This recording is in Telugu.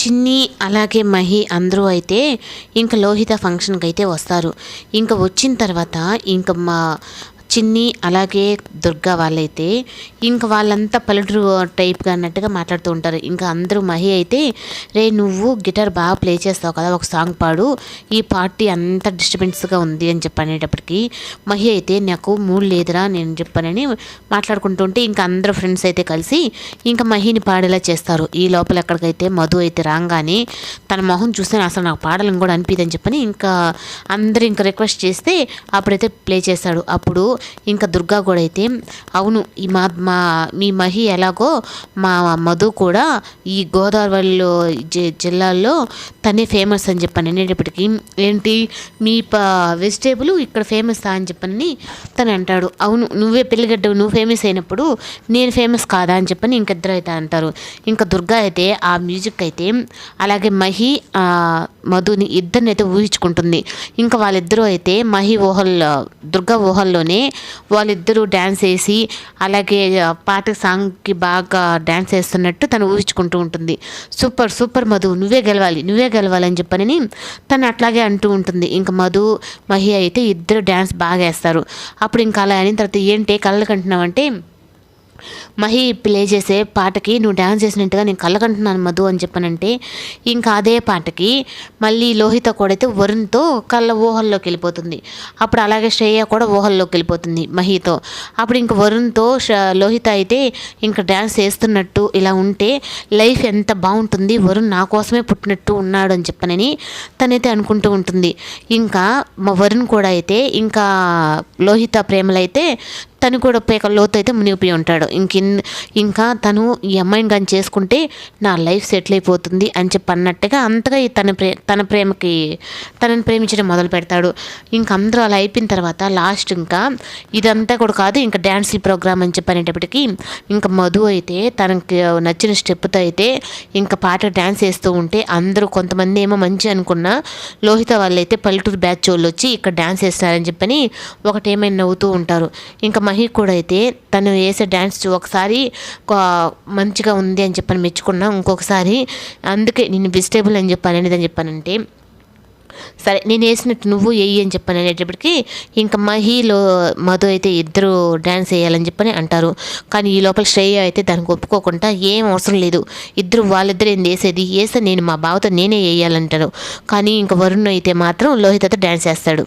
చిన్ని అలాగే మహి అందరూ అయితే ఇంకా లోహిత ఫంక్షన్కి అయితే వస్తారు. ఇంకా వచ్చిన తర్వాత ఇంకా మా చిన్ని అలాగే దుర్గా వాళ్ళైతే ఇంకా వాళ్ళంతా పల్లెటూరు టైప్గా అన్నట్టుగా మాట్లాడుతూ ఉంటారు. ఇంకా అందరూ మహి అయితే రే నువ్వు గిటార్ బాగా ప్లే చేస్తావు కదా ఒక సాంగ్ పాడు. ఈ పార్టీ అంత డిస్టర్బెన్స్గా ఉంది అని చెప్పనేటప్పటికి మహి అయితే నాకు మూడు లేదురా నేను చెప్పానని మాట్లాడుకుంటుంటే ఇంకా అందరూ ఫ్రెండ్స్ అయితే కలిసి ఇంకా మహిని పాడేలా చేస్తారు. ఈ లోపల ఎక్కడికైతే మధు అయితే రాగానే తన మొహం చూస్తే అసలు నాకు పాడాలని కూడా అనిపిదని చెప్పని ఇంకా అందరూ ఇంకా రిక్వెస్ట్ చేస్తే అప్పుడైతే ప్లే చేస్తాడు. అప్పుడు ఇంకా దుర్గా కూడా అయితే అవును ఈ మా మా మీ మహి ఎలాగో మా మధు కూడా ఈ గోదావరిలో జి- జిల్లాల్లో తనే ఫేమస్ అని చెప్పాను అనేటప్పటికీ ఏంటి మీ ప వెజిటేబుల్ ఇక్కడ ఫేమస్ అని చెప్పని తను అంటాడు. అవును నువ్వే పెళ్ళిగడ్డ నువ్వు ఫేమస్ అయినప్పుడు నేను ఫేమస్ కాదా అని చెప్పని ఇంకిద్దరు అయితే అంటారు. ఇంకా దుర్గా అయితే ఆ మ్యూజిక్ అయితే అలాగే మహి ఆ, మధుని ఇద్దరిని అయితే ఊహించుకుంటుంది. ఇంకా వాళ్ళిద్దరూ అయితే మహి ఊహల్లో దుర్గా ఊహల్లోనే వాళ్ళిద్దరూ డ్యాన్స్ వేసి అలాగే పాట సాంగ్కి బాగా డ్యాన్స్ వేస్తున్నట్టు తను ఊహించుకుంటూ ఉంటుంది. సూపర్ సూపర్ మధు నువ్వే గెలవాలి నువ్వే గెలవాలి అని చెప్పని తను అట్లాగే అంటూ ఉంటుంది. ఇంకా మధు మహి అయితే ఇద్దరు డ్యాన్స్ బాగా వేస్తారు. అప్పుడు ఇంకా అలా అయిన తర్వాత ఏంటి కళ్ళ కంటున్నావంటే మహి ప్లే చేసే పాటకి నువ్వు డ్యాన్స్ చేసినట్టుగా నేను కళ్ళకంటున్నాను మధు అని చెప్పానంటే ఇంకా అదే పాటకి మళ్ళీ లోహిత కూడా అయితే వరుణ్తో కళ్ళ ఊహల్లోకి వెళ్ళిపోతుంది. అప్పుడు అలాగే శ్రేయ కూడా ఊహల్లోకి వెళ్ళిపోతుంది మహితో. అప్పుడు ఇంక వరుణ్తో లోహిత అయితే ఇంకా డ్యాన్స్ చేస్తున్నట్టు ఇలా ఉంటే లైఫ్ ఎంత బాగుంటుంది వరుణ్ నా కోసమే పుట్టినట్టు ఉన్నాడు అని చెప్పనని తనైతే అనుకుంటూ ఉంటుంది. ఇంకా మా వరుణ్ కూడా అయితే ఇంకా లోహిత ప్రేమలైతే అయితే తను కూడా పేక లోతు అయితే మునిగిపోయి ఉంటాడు. ఇంక ఇంకా తను ఈ అమ్మాయిని కానీ చేసుకుంటే నా లైఫ్ సెటిల్ అయిపోతుంది అని చెప్పి అన్నట్టుగా అంతగా తన ప్రే తన ప్రేమకి తనని ప్రేమించడం మొదలు పెడతాడు. ఇంకా అందరూ అలా అయిపోయిన తర్వాత లాస్ట్ ఇంకా ఇదంతా కూడా కాదు ఇంకా డ్యాన్స్ ప్రోగ్రామ్ అని చెప్పి ఇంకా మధు అయితే తనకి నచ్చిన స్టెప్తో అయితే ఇంకా పాట డ్యాన్స్ వేస్తూ ఉంటే అందరూ కొంతమంది ఏమో మంచి అనుకున్న లోహిత వాళ్ళు అయితే పల్లెటూరు బ్యాచ్ వాళ్ళు వచ్చి ఇక్కడ డ్యాన్స్ వేస్తారని చెప్పని ఒకటేమైనా నవ్వుతూ ఉంటారు. ఇంకా మహి కూడా అయితే తను వేసే డ్యాన్స్ ఒకసారి మంచిగా ఉంది అని చెప్పని మెచ్చుకున్నా. ఇంకొకసారి అందుకే నేను వెజిటేబుల్ అని చెప్పాను అనేది అని చెప్పానంటే సరే నేను వేసినట్టు నువ్వు వేయి అని చెప్పాను అనేటప్పటికి ఇంకా మహిలో మధు అయితే ఇద్దరు డ్యాన్స్ వేయాలని చెప్పని అంటారు. కానీ ఈ లోపల శ్రేయ అయితే దానికి ఒప్పుకోకుండా ఏం అవసరం లేదు. ఇద్దరు వాళ్ళిద్దరు ఏం వేసేది వేస్తే నేను మా బావతో నేనే వేయాలంటారు. కానీ ఇంకా వరుణ్ అయితే మాత్రం లోహితతో డ్యాన్స్ వేస్తాడు.